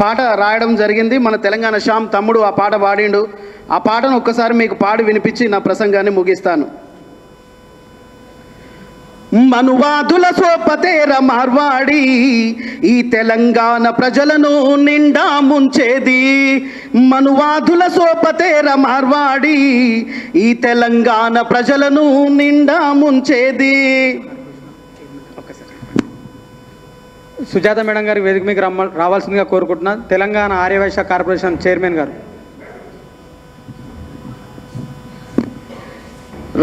పాట రాయడం జరిగింది. మన తెలంగాణ శ్యామ్ తమ్ముడు ఆ పాట పాడిండు. ఆ పాటను ఒక్కసారి మీకు పాడి వినిపించి నా ప్రసంగాన్ని ముగిస్తాను. మనువాదుల సోపతేర మార్వాడి ఈ తెలంగాణ ప్రజలను నిండా ముంచేది. మనువాదుల సోపతేర మార్వాడి ఈ తెలంగాణ ప్రజలను నిండా ముంచేది. సుజాత మేడం గారి వేదిక మీకు రమ్మ రావాల్సిందిగా కోరుకుంటున్నాను తెలంగాణ ఆర్యవైశ్య కార్పొరేషన్ చైర్మన్ గారు.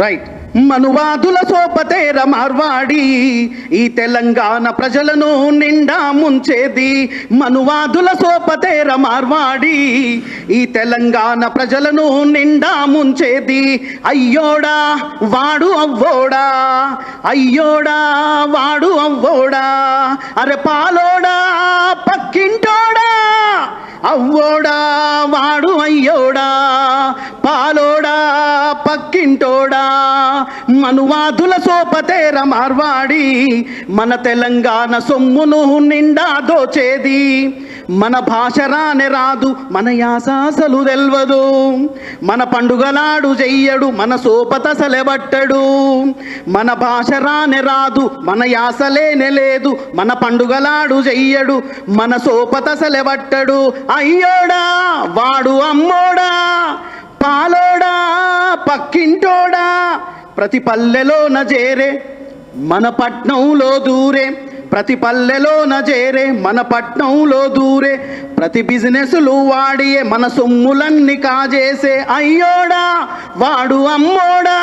రైట్. మనువాదుల సోపతేర మార్వాడి ఈ తెలంగాణ ప్రజలను నిండా ముంచేది మనువాదుల సోపతేర మార్వాడి ఈ తెలంగాణ ప్రజలను నిండా ముంచేది అయ్యోడా వాడు అవ్వోడా. అయ్యోడా వాడు అవ్వోడా? అరే పాలోడా పక్కింటోడా? అవ్వోడా వాడు అయ్యోడా? పాలోడా పక్కింటోడా? మనువాదుల సోపతేర మార్వాడి మన తెలంగాణ సొమ్మును నిండా దోచేది. మన భాష రానే రాదు మన యాసాసలు తెల్వదు. మన పండుగలాడు చెయ్యడు మన సోపతసలెబట్టడు మన భాష రానే రాదు మన యాసలేనే లేదు మన పండుగలాడు చెయ్యడు మన సోపతసలెబట్టడు అయ్యోడా వాడు అమ్మోడా పాలోడా పక్కింటోడా ప్రతి పల్లెలోన చేరే మన పట్నంలో దూరే. ప్రతి పల్లెలోన చేరే మన పట్నంలో దూరే ప్రతి బిజినెస్లు వాడియే మన సొమ్ములన్నీ కాజేసే అయ్యోడా వాడు అమ్మోడా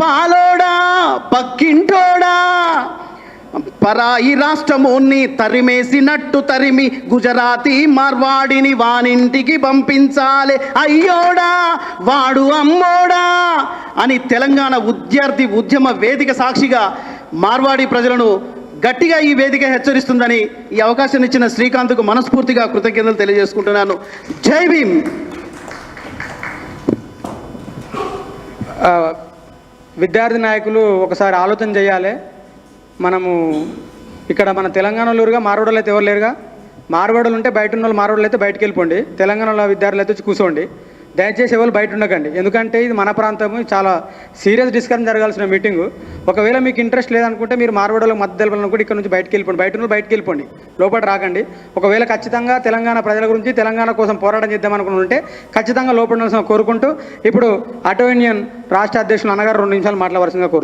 పాలోడా పక్కింటోడా. పరాయి రాష్ట్రమోన్ని తరిమేసినట్టు తరిమి గుజరాతీ మార్వాడిని వానింటికి పంపించాలి. అయ్యోడా వాడు అమ్మోడా అని తెలంగాణ విద్యార్థి ఉద్యమ వేదిక సాక్షిగా మార్వాడి ప్రజలను గట్టిగా ఈ వేదిక హెచ్చరిస్తుందని ఈ అవకాశం ఇచ్చిన శ్రీకాంత్కు మనస్ఫూర్తిగా కృతజ్ఞతలు తెలియజేసుకుంటున్నాను. జై భీమ్! విద్యార్థి నాయకులు ఒకసారి ఆలోచన చేయాలి. మనము ఇక్కడ మన తెలంగాణలోరుగా మార్వాడలు అయితే ఎవరు లేరుగా? మార్వాడలు ఉంటే బయట ఉన్న వాళ్ళు మార్వాడలు అయితే బయటకు వెళ్ళిపోండి. తెలంగాణలో విద్యార్థులు అయితే వచ్చి కూర్చోండి. దయచేసి ఎవరు బయట ఉండకండి. ఎందుకంటే ఇది మన ప్రాంతము చాలా సీరియస్ డిస్కషన్ జరగాల్సిన మీటింగు. ఒకవేళ మీకు ఇంట్రెస్ట్ లేదనుకుంటే మీరు మార్వాడలో మద్దతు కూడా ఇక్కడ నుంచి బయటకు వెళ్ళిపోండి. బయట నుండి బయటకు వెళ్ళిపోండి. లోపల రాకండి. ఒకవేళ ఖచ్చితంగా తెలంగాణ ప్రజల గురించి తెలంగాణ కోసం పోరాటం చేద్దాం అనుకుంటుంటే ఖచ్చితంగా లోపల ఉండాల్సిన కోరుకుంటూ ఇప్పుడు అటో యూనియన్ రాష్ట్ర అధ్యక్షులు అన్నగారు రెండు నిమిషాలు మాట్లాడవలసిందిగా కోరుతున్నాను.